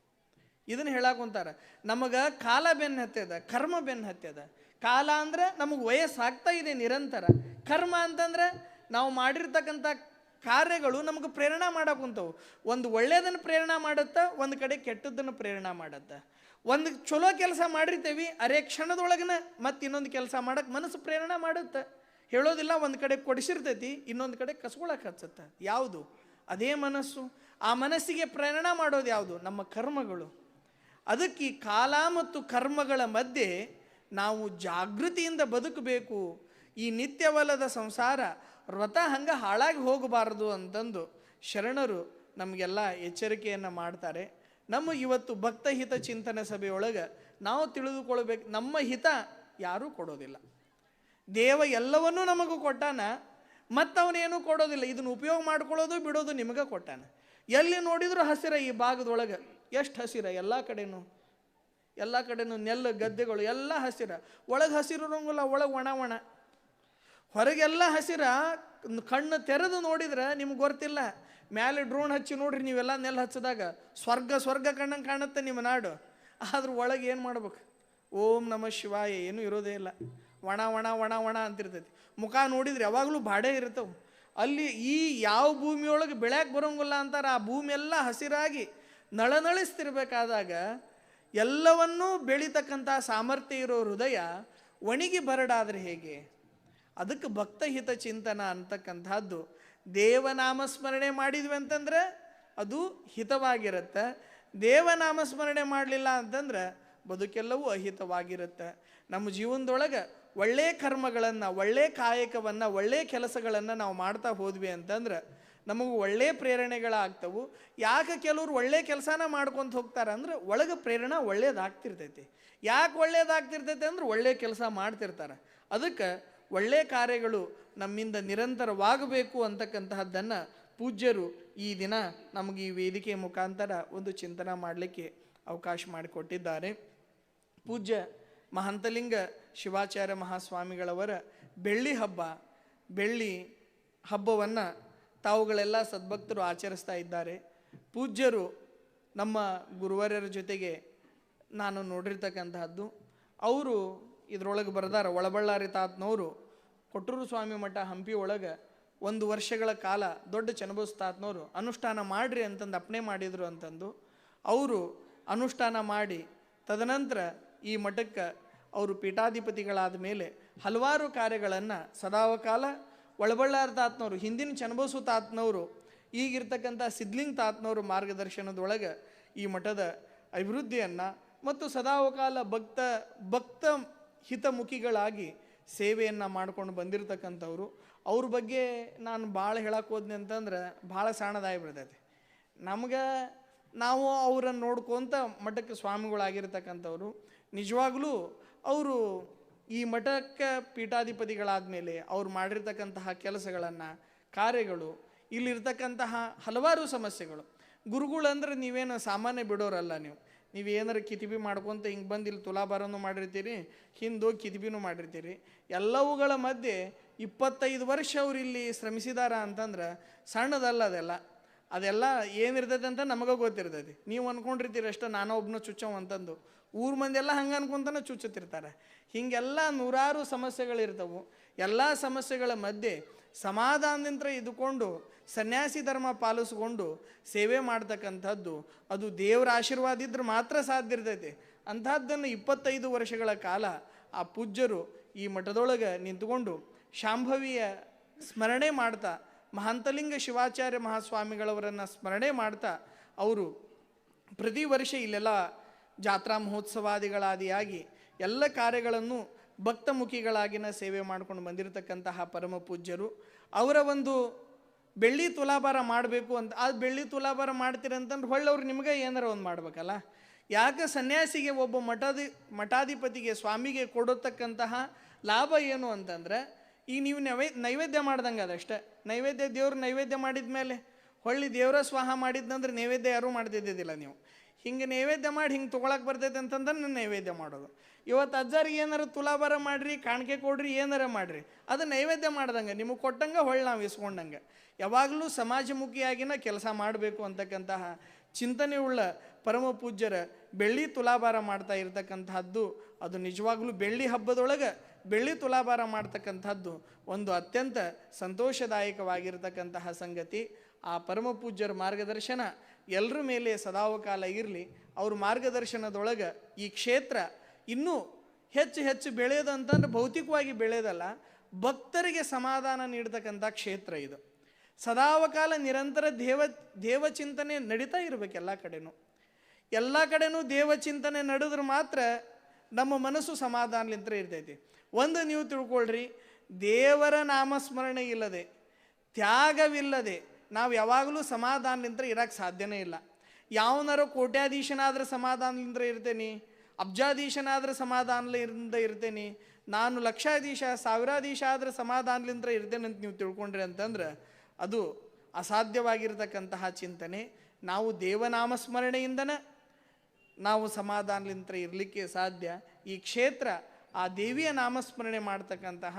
ಇದನ್ನು ಹೇಳಾಕೊಂತಾರೆ ನಮಗೆ ಕಾಲ ಬೆನ್ನು ಹತ್ಯದ ಕರ್ಮ ಬೆನ್ನು ಹತ್ಯದ ಕಾಲ ಅಂದ್ರೆ ನಮಗೆ ವಯಸ್ಸಾಗ್ತಾ ಇದೆ ನಿರಂತರ. ಕರ್ಮ ಅಂತಂದ್ರೆ ನಾವು ಮಾಡಿರ್ತಕ್ಕಂಥ ಕಾರ್ಯಗಳು ನಮಗೆ ಪ್ರೇರಣೆ ಮಾಡಾಕುಂತವು ಒಂದು ಒಳ್ಳೆಯದನ್ನು ಪ್ರೇರಣೆ ಮಾಡುತ್ತಾ, ಒಂದು ಕಡೆ ಕೆಟ್ಟದ್ದನ್ನು ಪ್ರೇರಣೆ ಮಾಡುತ್ತೆ. ಒಂದು ಚಲೋ ಕೆಲಸ ಮಾಡಿರ್ತೇವಿ, ಅರೆ ಕ್ಷಣದೊಳಗನ ಮತ್ತೆ ಇನ್ನೊಂದು ಕೆಲಸ ಮಾಡಕ್ಕೆ ಮನಸ್ಸು ಪ್ರೇರಣೆ ಮಾಡುತ್ತೆ. ಹೇಳೋದಿಲ್ಲ, ಒಂದು ಕಡೆ ಕೊಡಿಸಿರ್ತೈತಿ, ಇನ್ನೊಂದು ಕಡೆ ಕಸ್ಕೊಳಕ್ಕೆ ಹಚ್ಚತ್ತೆ. ಯಾವುದು? ಅದೇ ಮನಸ್ಸು. ಆ ಮನಸ್ಸಿಗೆ ಪ್ರೇರಣೆ ಮಾಡೋದು ಯಾವುದು? ನಮ್ಮ ಕರ್ಮಗಳು. ಅದಕ್ಕೆ ಕಾಲ ಮತ್ತು ಕರ್ಮಗಳ ಮಧ್ಯೆ ನಾವು ಜಾಗೃತಿಯಿಂದ ಬದುಕಬೇಕು. ಈ ನಿತ್ಯವಲ್ಲದ ಸಂಸಾರ ವ್ರತ ಹಂಗೆ ಹಾಳಾಗಿ ಹೋಗಬಾರದು ಅಂತಂದು ಶರಣರು ನಮಗೆಲ್ಲ ಎಚ್ಚರಿಕೆಯನ್ನು ಮಾಡ್ತಾರೆ. ನಮ್ಮ ಇವತ್ತು ಭಕ್ತ ಹಿತ ಚಿಂತನೆ ಸಭೆಯೊಳಗೆ ನಾವು ತಿಳಿದುಕೊಳ್ಬೇಕು, ನಮ್ಮ ಹಿತ ಯಾರೂ ಕೊಡೋದಿಲ್ಲ. ದೇವ ಎಲ್ಲವನ್ನೂ ನಮಗೂ ಕೊಟ್ಟಾನ, ಮತ್ತವನೇನು ಕೊಡೋದಿಲ್ಲ. ಇದನ್ನು ಉಪಯೋಗ ಮಾಡ್ಕೊಳ್ಳೋದು, ಬಿಡೋದು ನಿಮಗೆ ಕೊಟ್ಟಾನ. ಎಲ್ಲಿ ನೋಡಿದರೂ ಹಸಿರ ಈ ಭಾಗದೊಳಗೆ. ಎಷ್ಟು ಹಸಿರ? ಎಲ್ಲ ಕಡೆನೂ. ಎಲ್ಲ ಕಡೆನೂ ನೆಲ್ಲು, ಗದ್ದೆಗಳು ಎಲ್ಲ ಹಸಿರ. ಒಳಗೆ ಹಸಿರು ಇರೋಂಗಿಲ್ಲ ಒಳಗೆ ಒಣ ಒಣ. ಹೊರಗೆಲ್ಲ ಹಸಿರ. ಕಣ್ಣು ತೆರೆದು ನೋಡಿದ್ರೆ ನಿಮ್ಗೆ ಗೊತ್ತಿಲ್ಲ. ಮ್ಯಾಲೆ ಡ್ರೋನ್ ಹಚ್ಚಿ ನೋಡ್ರಿ ನೀವೆಲ್ಲ ನೆಲ್ಲು ಹಚ್ಚಿದಾಗ. ಸ್ವರ್ಗ ಸ್ವರ್ಗ ಕಣ್ಣಂಗೆ ಕಾಣುತ್ತೆ ನಿಮ್ಮ ನಾಡು. ಆದ್ರೆ ಒಳಗೆ ಏನು ಮಾಡ್ಬೇಕು? ಓಂ ನಮ ಶಿವಾಯ, ಏನೂ ಇರೋದೇ ಇಲ್ಲ. ಒಣ ಒಣ ಒಣ ಒಣ ಅಂತಿರ್ತೈತಿ. ಮುಖ ನೋಡಿದ್ರೆ ಯಾವಾಗಲೂ ಬಾಡೆ ಇರ್ತವೆ. ಅಲ್ಲಿ ಈ ಯಾವ ಭೂಮಿಯೊಳಗೆ ಬೆಳ್ಯಾಕೆ ಬರೋಂಗಿಲ್ಲ ಅಂತಾರೆ, ಆ ಭೂಮಿಯೆಲ್ಲ ಹಸಿರಾಗಿ ನಳನಳಿಸ್ತಿರ್ಬೇಕಾದಾಗ ಎಲ್ಲವನ್ನೂ ಬೆಳೀತಕ್ಕಂಥ ಸಾಮರ್ಥ್ಯ ಇರೋ ಹೃದಯ ಒಣಗಿ ಬರಡಾದರೆ ಹೇಗೆ? ಅದಕ್ಕೆ ಭಕ್ತಹಿತ ಚಿಂತನ ಅಂತಕ್ಕಂಥದ್ದು. ದೇವನಾಮಸ್ಮರಣೆ ಮಾಡಿದ್ವಿ ಅಂತಂದ್ರೆ ಅದು ಹಿತವಾಗಿರುತ್ತೆ. ದೇವನಾಮಸ್ಮರಣೆ ಮಾಡಲಿಲ್ಲ ಅಂತಂದ್ರೆ ಬದುಕೆಲ್ಲವೂ ಅಹಿತವಾಗಿರುತ್ತೆ. ನಮ್ಮ ಜೀವನದೊಳಗೆ ಒಳ್ಳೆಯ ಕರ್ಮಗಳನ್ನು ಒಳ್ಳೆಯ ಕಾಯಕವನ್ನು ಒಳ್ಳೆಯ ಕೆಲಸಗಳನ್ನು ನಾವು ಮಾಡ್ತಾ ಹೋದ್ವಿ ಅಂತಂದ್ರೆ ನಮಗೆ ಒಳ್ಳೆಯ ಪ್ರೇರಣೆಗಳಾಗ್ತವು. ಯಾಕೆ ಕೆಲವ್ರು ಒಳ್ಳೆಯ ಕೆಲಸನ ಮಾಡ್ಕೊತ ಹೋಗ್ತಾರೆ ಅಂದ್ರೆ ಒಳಗೆ ಪ್ರೇರಣೆ ಒಳ್ಳೇದಾಗ್ತಿರ್ತೈತಿ. ಯಾಕೆ ಒಳ್ಳೇದಾಗ್ತಿರ್ತೈತಿ ಅಂದ್ರೆ ಒಳ್ಳೆಯ ಕೆಲಸ ಮಾಡ್ತಿರ್ತಾರೆ. ಅದಕ್ಕೆ ಒಳ್ಳೆಯ ಕಾರ್ಯಗಳು ನಮ್ಮಿಂದ ನಿರಂತರವಾಗಬೇಕು ಅಂತಕ್ಕಂತಹದ್ದನ್ನು ಪೂಜ್ಯರು ಈ ದಿನ ನಮಗೆ ಈ ವೇದಿಕೆ ಮುಖಾಂತರ ಒಂದು ಚಿಂತನೆ ಮಾಡಲಿಕ್ಕೆ ಅವಕಾಶ ಮಾಡಿಕೊಟ್ಟಿದ್ದಾರೆ. ಪೂಜ್ಯ ಮಹಂತಲಿಂಗ ಶಿವಾಚಾರ್ಯ ಮಹಾಸ್ವಾಮಿಗಳವರ ಬೆಳ್ಳಿ ಹಬ್ಬ, ಬೆಳ್ಳಿ ಹಬ್ಬವನ್ನು ತಾವುಗಳೆಲ್ಲ ಸದ್ಭಕ್ತರು ಆಚರಿಸ್ತಾ ಇದ್ದಾರೆ. ಪೂಜ್ಯರು ನಮ್ಮ ಗುರುವರ್ಯರ ಜೊತೆಗೆ ನಾನು ನೋಡಿರ್ತಕ್ಕಂತಹದ್ದು. ಅವರು ಇದರೊಳಗೆ ಬರೆದಾರ, ಒಳಬಳ್ಳಾರಿ ತಾತ್ನವರು. ಕೊಟ್ಟೂರು ಸ್ವಾಮಿ ಮಠ ಹಂಪಿ ಒಳಗೆ ಒಂದು ವರ್ಷಗಳ ಕಾಲ ದೊಡ್ಡ ಚನ್ನಬೋಸ್ ತಾತ್ನವರು, ಅನುಷ್ಠಾನ ಮಾಡಿರಿ ಅಂತಂದು ಅಪ್ಣೆ ಮಾಡಿದರು ಅಂತಂದು. ಅವರು ಅನುಷ್ಠಾನ ಮಾಡಿ ತದನಂತರ ಈ ಮಠಕ್ಕೆ ಅವರು ಪೀಠಾಧಿಪತಿಗಳಾದ ಮೇಲೆ ಹಲವಾರು ಕಾರ್ಯಗಳನ್ನು ಸದಾವಕಾಲ ಒಳಬಳ್ಳಾರ ತಾತ್ನವರು ಹಿಂದಿನ ಚನ್ನಬಸು ತಾತ್ನವರು, ಈಗಿರ್ತಕ್ಕಂಥ ಸಿದ್ಲಿಂಗ್ ತಾತ್ನವರು ಮಾರ್ಗದರ್ಶನದೊಳಗೆ ಈ ಮಠದ ಅಭಿವೃದ್ಧಿಯನ್ನು ಮತ್ತು ಸದಾವಕಾಲ ಭಕ್ತ ಭಕ್ತ ಹಿತಮುಖಿಗಳಾಗಿ ಸೇವೆಯನ್ನು ಮಾಡ್ಕೊಂಡು ಬಂದಿರತಕ್ಕಂಥವ್ರು. ಅವ್ರ ಬಗ್ಗೆ ನಾನು ಭಾಳ ಹೇಳಕ್ಕೆ ಹೋದ್ನಿ ಅಂತಂದ್ರೆ ಭಾಳ ಸಣ್ಣದಾಗಿ ಬಿಡ್ತೈತಿ ನಮ್ಗೆ ನಾವು ಅವರನ್ನು ನೋಡ್ಕೊತ ಮಠಕ್ಕೆ ಸ್ವಾಮಿಗಳಾಗಿರ್ತಕ್ಕಂಥವ್ರು. ನಿಜವಾಗ್ಲೂ ಅವರು ಈ ಮಠಕ್ಕೆ ಪೀಠಾಧಿಪತಿಗಳಾದ ಮೇಲೆ ಅವ್ರು ಮಾಡಿರ್ತಕ್ಕಂತಹ ಕೆಲಸಗಳನ್ನು, ಕಾರ್ಯಗಳು, ಇಲ್ಲಿರ್ತಕ್ಕಂತಹ ಹಲವಾರು ಸಮಸ್ಯೆಗಳು. ಗುರುಗಳು ಅಂದ್ರೆ ನೀವೇನು ಸಾಮಾನ್ಯ ಬಿಡೋರಲ್ಲ ನೀವು. ನೀವು ಕಿತಿಬಿ ಮಾಡ್ಕೊತ ಹಿಂಗೆ ಬಂದು ಇಲ್ಲಿ ತುಲಾಭಾರನೂ ಮಾಡಿರ್ತೀರಿ, ಹಿಂದೋಗಿ ಕಿತಿಬಿನೂ ಮಾಡಿರ್ತೀರಿ. ಎಲ್ಲವುಗಳ ಮಧ್ಯೆ ಇಪ್ಪತ್ತೈದು ವರ್ಷ ಅವ್ರು ಇಲ್ಲಿ ಶ್ರಮಿಸಿದಾರ ಅಂತಂದ್ರೆ ಸಣ್ಣದಲ್ಲ ಅದೆಲ್ಲ. ಅದೆಲ್ಲ ಏನಿರ್ತೈತೆ ಅಂತ ನಮಗೆ ಗೊತ್ತಿರ್ತೈತಿ. ನೀವು ಅಂದ್ಕೊಂಡಿರ್ತೀರಿ ಅಷ್ಟೇ, ನಾನು ಒಬ್ಬನ ಚುಚ್ಚವ್ ಅಂತಂದು. ಊರು ಮಂದಿ ಎಲ್ಲ ಹಂಗೆ ಅನ್ಕೊಂತಾನೆ ಚುಚ್ಚುತ್ತಿರ್ತಾರೆ. ಹೀಗೆಲ್ಲ ನೂರಾರು ಸಮಸ್ಯೆಗಳಿರ್ತವು. ಎಲ್ಲ ಸಮಸ್ಯೆಗಳ ಮಧ್ಯೆ ಸಮಾಧಾನದಿಂದ ಇದ್ದುಕೊಂಡು ಸನ್ಯಾಸಿ ಧರ್ಮ ಪಾಲಿಸ್ಕೊಂಡು ಸೇವೆ ಮಾಡ್ತಕ್ಕಂಥದ್ದು, ಅದು ದೇವರ ಆಶೀರ್ವಾದ ಇದ್ರೆ ಮಾತ್ರ ಸಾಧ್ಯ ಇರ್ತೈತಿ. ಅಂಥದ್ದನ್ನು ಇಪ್ಪತ್ತೈದು ವರ್ಷಗಳ ಕಾಲ ಆ ಪೂಜ್ಯರು ಈ ಮಠದೊಳಗೆ ನಿಂತ್ಕೊಂಡು ಶಾಂಭವಿಯ ಸ್ಮರಣೆ ಮಾಡ್ತಾ ಮಹಾಂತಲಿಂಗ ಶಿವಾಚಾರ್ಯ ಮಹಾಸ್ವಾಮಿಗಳವರನ್ನು ಸ್ಮರಣೆ ಮಾಡ್ತಾ ಅವರು ಪ್ರತಿ ವರ್ಷ ಇಲ್ಲೆಲ್ಲ ಜಾತ್ರಾ ಮಹೋತ್ಸವಾದಿಗಳಾದಿಯಾಗಿ ಎಲ್ಲ ಕಾರ್ಯಗಳನ್ನು ಭಕ್ತಮುಖಿಗಳಾಗಿನ ಸೇವೆ ಮಾಡ್ಕೊಂಡು ಬಂದಿರತಕ್ಕಂತಹ ಪರಮ ಪೂಜ್ಯರು. ಅವರ ಒಂದು ಬೆಳ್ಳಿ ತುಲಾಭಾರ ಮಾಡಬೇಕು ಅಂತ, ಆ ಬೆಳ್ಳಿ ತುಲಾಭಾರ ಮಾಡ್ತೀರಂತಂದ್ರೆ ಹೊಳ್ಳವ್ರು ನಿಮಗೆ ಏನಾರ ಒಂದು ಮಾಡ್ಬೇಕಲ್ಲ. ಯಾಕೆ ಸನ್ಯಾಸಿಗೆ ಒಬ್ಬ ಮಠಾಧಿ, ಮಠಾಧಿಪತಿಗೆ ಸ್ವಾಮಿಗೆ ಕೊಡತಕ್ಕಂತಹ ಲಾಭ ಏನು ಅಂತಂದ್ರೆ ಈಗ ನೀವು ನೈವೇ, ನೈವೇದ್ಯ ಮಾಡ್ದಂಗೆ ಅದಷ್ಟೇ ನೈವೇದ್ಯ ದೇವ್ರು ನೈವೇದ್ಯ ಮಾಡಿದ ಮೇಲೆ ಹೊಳ್ಳಿ ದೇವರ ಸ್ವಾಹ ಮಾಡಿದ್ನಂದ್ರೆ ನೈವೇದ್ಯ ಯಾರೂ ಮಾಡ್ತಿದ್ದಿದ್ದಿಲ್ಲ ನೀವು. ಹಿಂಗೆ ನೈವೇದ್ಯ ಮಾಡಿ ಹಿಂಗೆ ತೊಗೊಳಕ್ಕೆ ಬರ್ತೈತೆ ಅಂತಂದ್ರೆ ನಾನು ನೈವೇದ್ಯ ಮಾಡೋದು. ಇವತ್ತು ಅಜ್ಜಾರಿಗೆ ಏನಾರ ತುಲಾಭಾರ ಮಾಡಿರಿ, ಕಾಣಿಕೆ ಕೊಡ್ರಿ, ಏನಾರ ಮಾಡಿರಿ, ಅದು ನೈವೇದ್ಯ ಮಾಡ್ದಂಗೆ. ನಿಮಗೆ ಕೊಟ್ಟಂಗೆ ಹೊಳ್ಳಿ ನಾವು ಇಸ್ಕೊಂಡಂಗೆ. ಯಾವಾಗಲೂ ಸಮಾಜಮುಖಿಯಾಗಿನ ಕೆಲಸ ಮಾಡಬೇಕು ಅಂತಕ್ಕಂತಹ ಚಿಂತನೆ ಉಳ್ಳ ಪರಮ ಪೂಜ್ಯರ ಬೆಳ್ಳಿ ತುಲಾಭಾರ ಮಾಡ್ತಾ ಇರತಕ್ಕಂತಹದ್ದು ಅದು ನಿಜವಾಗ್ಲೂ ಬೆಳ್ಳಿ ಹಬ್ಬದೊಳಗೆ ಬೆಳ್ಳಿ ತುಲಾಭಾರ ಮಾಡ್ತಕ್ಕಂಥದ್ದು ಒಂದು ಅತ್ಯಂತ ಸಂತೋಷದಾಯಕವಾಗಿರ್ತಕ್ಕಂತಹ ಸಂಗತಿ. ಆ ಪರಮ ಪೂಜ್ಯರ ಮಾರ್ಗದರ್ಶನ ಎಲ್ಲರ ಮೇಲೆ ಸದಾವಕಾಲ ಇರಲಿ. ಅವ್ರ ಮಾರ್ಗದರ್ಶನದೊಳಗೆ ಈ ಕ್ಷೇತ್ರ ಇನ್ನೂ ಹೆಚ್ಚು ಹೆಚ್ಚು ಬೆಳೆಯೋದು ಅಂತಂದ್ರೆ ಭೌತಿಕವಾಗಿ ಬೆಳೆಯೋದಲ್ಲ, ಭಕ್ತರಿಗೆ ಸಮಾಧಾನ ನೀಡತಕ್ಕಂಥ ಕ್ಷೇತ್ರ ಇದು. ಸದಾವಕಾಲ ನಿರಂತರ ದೇವ, ದೇವಚಿಂತನೆ ನಡೀತಾ ಇರಬೇಕು ಎಲ್ಲ ಕಡೆನೂ. ಎಲ್ಲ ಕಡೆನೂ ದೇವಚಿಂತನೆ ನಡೆದ್ರೆ ಮಾತ್ರ ನಮ್ಮ ಮನಸ್ಸು ಸಮಾಧಾನಲಿಂತ ಇರ್ತೈತಿ. ಒಂದು ನೀವು ತಿಳ್ಕೊಳ್ರಿ, ದೇವರ ನಾಮಸ್ಮರಣೆ ಇಲ್ಲದೆ, ತ್ಯಾಗವಿಲ್ಲದೆ ನಾವು ಯಾವಾಗಲೂ ಸಮಾಧಾನದಿಂದ ಇರಕ್ಕೆ ಸಾಧ್ಯನೇ ಇಲ್ಲ. ಯಾವನಾರೋ ಕೋಟ್ಯಾಧೀಶನಾದ್ರೆ ಸಮಾಧಾನದಿಂದ ಇರ್ತೇನೆ, ಅಬ್ಜಾಧೀಶನಾದ್ರೆ ಸಮಾಧಾನದಿಂದ ಇರ್ತೇನೆ, ನಾನು ಲಕ್ಷಾಧೀಶ, ಸಾವಿರಾಧೀಶ ಆದ್ರ ಸಮಾಧಾನದಿಂದ ಇರ್ತೇನೆ ಅಂತ ನೀವು ತಿಳ್ಕೊಂಡ್ರಿ ಅಂತಂದ್ರೆ, ಅದು ಅಸಾಧ್ಯವಾಗಿರ್ತಕ್ಕಂತಹ ಚಿಂತನೆ. ನಾವು ದೇವನಾಮಸ್ಮರಣೆಯಿಂದನೇ ನಾವು ಸಮಾಧಾನಲಿಂತ್ರ ಇರಲಿಕ್ಕೆ ಸಾಧ್ಯ. ಈ ಕ್ಷೇತ್ರ ಆ ದೇವಿಯ ನಾಮಸ್ಮರಣೆ ಮಾಡ್ತಕ್ಕಂತಹ,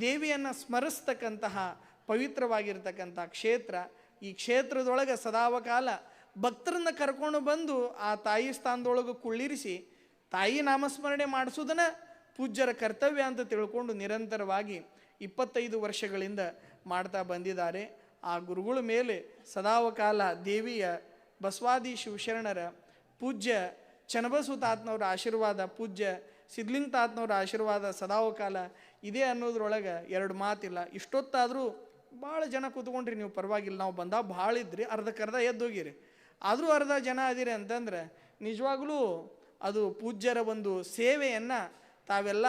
ದೇವಿಯನ್ನು ಸ್ಮರಿಸ್ತಕ್ಕಂತಹ ಪವಿತ್ರವಾಗಿರ್ತಕ್ಕಂಥ ಕ್ಷೇತ್ರ, ಈ ಕ್ಷೇತ್ರದೊಳಗೆ ಸದಾವಕಾಲ ಭಕ್ತರನ್ನ ಕರ್ಕೊಂಡು ಬಂದು ಆ ತಾಯಿ ಸ್ಥಾನದೊಳಗೆ ಕುಳ್ಳಿರಿಸಿ ತಾಯಿ ನಾಮಸ್ಮರಣೆ ಮಾಡಿಸೋದನ್ನ ಪೂಜ್ಯರ ಕರ್ತವ್ಯ ಅಂತ ತಿಳ್ಕೊಂಡು ನಿರಂತರವಾಗಿ ಇಪ್ಪತ್ತೈದು ವರ್ಷಗಳಿಂದ ಮಾಡ್ತಾ ಬಂದಿದ್ದಾರೆ. ಆ ಗುರುಗಳ ಮೇಲೆ ಸದಾವಕಾಲ ದೇವಿಯ ಬಸವಾದಿ ಶಿವಶರಣರ ಪೂಜ್ಯ ಚನ್ನಬಸು ತಾತ್ನವರ ಆಶೀರ್ವಾದ ಪೂಜ್ಯ ಸಿದ್ಲಿಂಗ ತಾತನವ್ರ ಆಶೀರ್ವಾದ ಸದಾವಕಾಲ ಇದೆ ಅನ್ನೋದ್ರೊಳಗೆ ಎರಡು ಮಾತಿಲ್ಲ. ಇಷ್ಟೊತ್ತಾದರೂ ಭಾಳ ಜನ ಕೂತ್ಕೊಂಡ್ರಿ ನೀವು ಪರವಾಗಿಲ್ಲ. ನಾವು ಬಂದಾಗ ಭಾಳ ಇದ್ರಿ ಅರ್ಧಕ್ಕರ್ಧ ಎದ್ದೋಗಿರಿ. ಆದರೂ ಅರ್ಧ ಜನ ಅದೀರಿ ಅಂತಂದ್ರೆ ನಿಜವಾಗ್ಲೂ ಅದು ಪೂಜ್ಯರ ಒಂದು ಸೇವೆಯನ್ನು ತಾವೆಲ್ಲ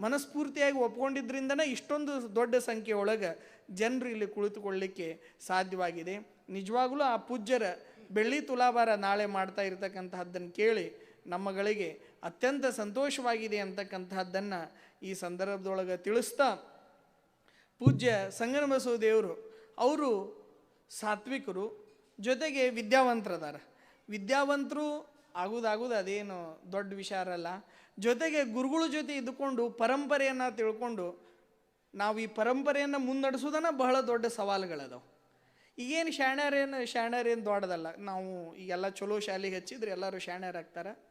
ಮನಸ್ಫೂರ್ತಿಯಾಗಿ ಒಪ್ಕೊಂಡಿದ್ರಿಂದನೇ ಇಷ್ಟೊಂದು ದೊಡ್ಡ ಸಂಖ್ಯೆ ಒಳಗೆ ಜನರು ಇಲ್ಲಿ ಕುಳಿತುಕೊಳ್ಳಲಿಕ್ಕೆ ಸಾಧ್ಯವಾಗಿದೆ. ನಿಜವಾಗ್ಲೂ ಆ ಪೂಜ್ಯರ ಬೆಳ್ಳಿ ತುಲಾಭಾರ ನಾಳೆ ಮಾಡ್ತಾ ಇರತಕ್ಕಂತಹದ್ದನ್ನು ಕೇಳಿ ನಮ್ಮಗಳಿಗೆ ಅತ್ಯಂತ ಸಂತೋಷವಾಗಿದೆ ಅಂತಕ್ಕಂತಹದ್ದನ್ನು ಈ ಸಂದರ್ಭದೊಳಗೆ ತಿಳಿಸ್ತಾ ಪೂಜ್ಯ ಸಂಗನಬಸವ ದೇವರು ಅವರು ಸಾತ್ವಿಕರು ಜೊತೆಗೆ ವಿದ್ಯಾವಂತರದಾರ. ವಿದ್ಯಾವಂತರು ಆಗುದಾಗುದು ಅದೇನು ದೊಡ್ಡ ವಿಚಾರ ಅಲ್ಲ. ಜೊತೆಗೆ ಗುರುಗಳ ಜೊತೆ ಇದ್ದುಕೊಂಡು ಪರಂಪರೆಯನ್ನು ತಿಳ್ಕೊಂಡು ನಾವು ಈ ಪರಂಪರೆಯನ್ನು ಮುನ್ನಡೆಸೋದನ್ನ ಬಹಳ ದೊಡ್ಡ ಸವಾಲುಗಳದಾವೆ. ಈಗೇನು ಶಾಣ್ಯರೇನು ಶಾಣ್ಯರೇನು ದೊಡ್ಡದಲ್ಲ. ನಾವು ಈಗೆಲ್ಲ ಚಲೋ ಶಾಲೆಗೆ ಹಚ್ಚಿದ್ರೆ ಎಲ್ಲರೂ ಶಾಣ್ಯರಾಗ್ತಾರೆ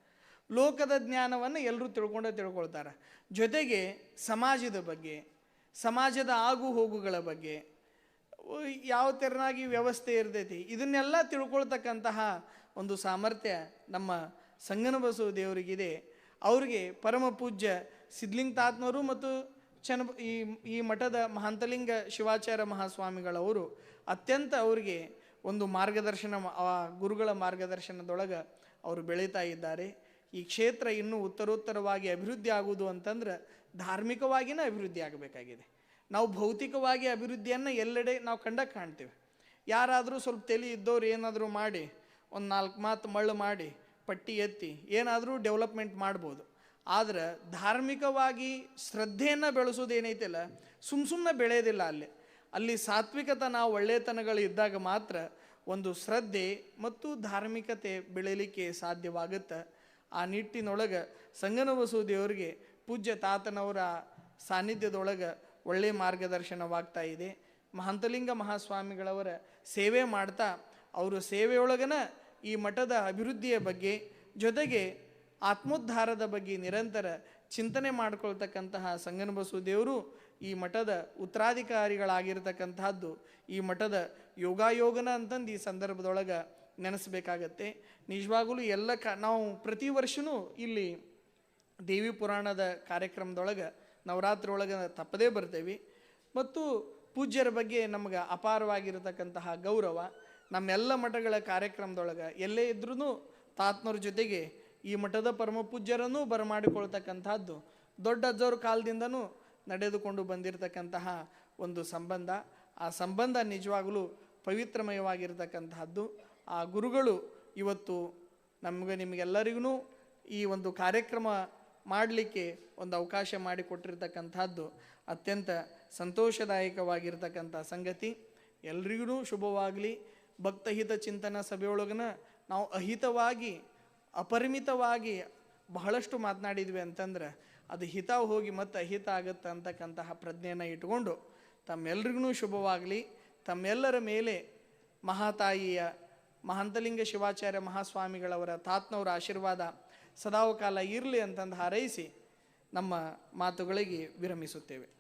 ಲೋಕದ ಜ್ಞಾನವನ್ನು ಎಲ್ಲರೂ ತಿಳ್ಕೊಂಡೇ ತಿಳ್ಕೊಳ್ತಾರೆ. ಜೊತೆಗೆ ಸಮಾಜದ ಬಗ್ಗೆ, ಸಮಾಜದ ಆಗು ಹೋಗುಗಳ ಬಗ್ಗೆ, ಯಾವ ತೆರನಾಗಿ ವ್ಯವಸ್ಥೆ ಇರ್ತೈತಿ, ಇದನ್ನೆಲ್ಲ ತಿಳ್ಕೊಳ್ತಕ್ಕಂತಹ ಒಂದು ಸಾಮರ್ಥ್ಯ ನಮ್ಮ ಸಂಗನಬಸವ ದೇವರಿಗಿದೆ. ಅವರಿಗೆ ಪರಮ ಪೂಜ್ಯ ಸಿದ್ಲಿಂಗ ತಾತ್ನವರು ಮತ್ತು ಚನ ಈ ಈ ಮಠದ ಮಹಾಂತಲಿಂಗ ಶಿವಾಚಾರ್ಯ ಮಹಾಸ್ವಾಮಿಗಳವರು ಅತ್ಯಂತ ಅವರಿಗೆ ಒಂದು ಮಾರ್ಗದರ್ಶನ, ಆ ಗುರುಗಳ ಮಾರ್ಗದರ್ಶನದೊಳಗೆ ಅವರು ಬೆಳೀತಾ ಇದ್ದಾರೆ. ಈ ಕ್ಷೇತ್ರ ಇನ್ನೂ ಉತ್ತರೋತ್ತರವಾಗಿ ಅಭಿವೃದ್ಧಿ ಆಗುವುದು ಅಂತಂದ್ರೆ ಧಾರ್ಮಿಕವಾಗಿನೇ ಅಭಿವೃದ್ಧಿ ಆಗಬೇಕಾಗಿದೆ. ನಾವು ಭೌತಿಕವಾಗಿ ಅಭಿವೃದ್ಧಿಯನ್ನು ಎಲ್ಲೆಡೆ ನಾವು ಕಂಡ ಕಾಣ್ತೇವೆ. ಯಾರಾದರೂ ಸ್ವಲ್ಪ ತಲೆ ಇದ್ದವ್ರು ಏನಾದರೂ ಮಾಡಿ, ಒಂದು ನಾಲ್ಕು ಮಾತು ಮಳ್ಳು ಮಾಡಿ, ಪಟ್ಟಿ ಎತ್ತಿ ಏನಾದರೂ ಡೆವಲಪ್ಮೆಂಟ್ ಮಾಡ್ಬೋದು. ಆದರೆ ಧಾರ್ಮಿಕವಾಗಿ ಶ್ರದ್ಧೆಯನ್ನು ಬೆಳೆಸೋದು ಏನೈತಿಲ್ಲ ಸುಮ್ಮ ಸುಮ್ಮನೆ ಬೆಳೆಯೋದಿಲ್ಲ ಅಲ್ಲಿ. ಅಲ್ಲಿ ಸಾತ್ವಿಕತನ ಒಳ್ಳೆತನಗಳು ಇದ್ದಾಗ ಮಾತ್ರ ಒಂದು ಶ್ರದ್ಧೆ ಮತ್ತು ಧಾರ್ಮಿಕತೆ ಬೆಳೆಯಲಿಕ್ಕೆ ಸಾಧ್ಯವಾಗುತ್ತೆ. ಆ ನಿಟ್ಟಿನೊಳಗೆ ಸಂಗನಬಸವ ದೇವರಿಗೆ ಪೂಜ್ಯ ತಾತನವರ ಸಾನ್ನಿಧ್ಯದೊಳಗೆ ಒಳ್ಳೆಯ ಮಾರ್ಗದರ್ಶನವಾಗ್ತಾ ಇದೆ. ಮಹಂತಲಿಂಗ ಮಹಾಸ್ವಾಮಿಗಳವರ ಸೇವೆ ಮಾಡ್ತಾ ಅವರು ಸೇವೆಯೊಳಗನ ಈ ಮಠದ ಅಭಿವೃದ್ಧಿಯ ಬಗ್ಗೆ ಜೊತೆಗೆ ಆತ್ಮೋದ್ಧಾರದ ಬಗ್ಗೆ ನಿರಂತರ ಚಿಂತನೆ ಮಾಡಿಕೊಳ್ತಕ್ಕಂತಹ ಸಂಗನ ದೇವರು ಈ ಮಠದ ಉತ್ತರಾಧಿಕಾರಿಗಳಾಗಿರ್ತಕ್ಕಂತಹದ್ದು ಈ ಮಠದ ಯೋಗಾಯೋಗನ ಅಂತಂದು ಈ ಸಂದರ್ಭದೊಳಗೆ ನೆನೆಸ್ಬೇಕಾಗತ್ತೆ. ನಿಜವಾಗಲೂ ಎಲ್ಲ ಕ, ನಾವು ಪ್ರತಿ ವರ್ಷವೂ ಇಲ್ಲಿ ದೇವಿ ಪುರಾಣದ ಕಾರ್ಯಕ್ರಮದೊಳಗೆ ನವರಾತ್ರಿ ಒಳಗೆ ತಪ್ಪದೇ ಬರ್ತೇವೆ. ಮತ್ತು ಪೂಜ್ಯರ ಬಗ್ಗೆ ನಮಗೆ ಅಪಾರವಾಗಿರತಕ್ಕಂತಹ ಗೌರವ, ನಮ್ಮೆಲ್ಲ ಮಠಗಳ ಕಾರ್ಯಕ್ರಮದೊಳಗೆ ಎಲ್ಲೇ ಇದ್ರೂ ತಾತ್ನವ್ರ ಜೊತೆಗೆ ಈ ಮಠದ ಪರಮ ಪೂಜ್ಯರನ್ನು ಬರಮಾಡಿಕೊಳ್ತಕ್ಕಂಥದ್ದು ದೊಡ್ಡ ಅಜ್ಜವ್ರ ಕಾಲದಿಂದನೂ ನಡೆದುಕೊಂಡು ಬಂದಿರತಕ್ಕಂತಹ ಒಂದು ಸಂಬಂಧ. ಆ ಸಂಬಂಧ ನಿಜವಾಗಲೂ ಪವಿತ್ರಮಯವಾಗಿರ್ತಕ್ಕಂತಹದ್ದು ಆ ಗುರುಗಳು ಇವತ್ತು ನಮಗೆ ನಿಮಗೆಲ್ಲರಿಗೂ ಈ ಒಂದು ಕಾರ್ಯಕ್ರಮ ಮಾಡಲಿಕ್ಕೆ ಒಂದು ಅವಕಾಶ ಮಾಡಿಕೊಟ್ಟಿರ್ತಕ್ಕಂಥದ್ದು ಅತ್ಯಂತ ಸಂತೋಷದಾಯಕವಾಗಿರ್ತಕ್ಕಂಥ ಸಂಗತಿ. ಎಲ್ರಿಗೂ ಶುಭವಾಗಲಿ. ಭಕ್ತಹಿತ ಚಿಂತನ ಸಭೆಯೊಳಗನ ನಾವು ಅಹಿತವಾಗಿ, ಅಪರಿಮಿತವಾಗಿ ಬಹಳಷ್ಟು ಮಾತನಾಡಿದ್ವಿ ಅಂತಂದ್ರೆ ಅದು ಹಿತ ಹೋಗಿ ಮತ್ತೆ ಅಹಿತ ಆಗುತ್ತೆ ಅಂತಕ್ಕಂತಹ ಪ್ರಜ್ಞೆಯನ್ನು ಇಟ್ಕೊಂಡು ತಮ್ಮೆಲ್ರಿಗೂ ಶುಭವಾಗಲಿ. ತಮ್ಮೆಲ್ಲರ ಮೇಲೆ ಮಹಾತಾಯಿಯ ಮಹಾಂತಲಿಂಗ ಶಿವಾಚಾರ್ಯ ಮಹಾಸ್ವಾಮಿಗಳವರ ತಾತ್ನವರ ಆಶೀರ್ವಾದ ಸದಾವಕಾಲ ಇರಲಿ ಅಂತಂದು ಹಾರೈಸಿ ನಮ್ಮ ಮಾತುಗಳಿಗೆ ವಿರಮಿಸುತ್ತೇವೆ.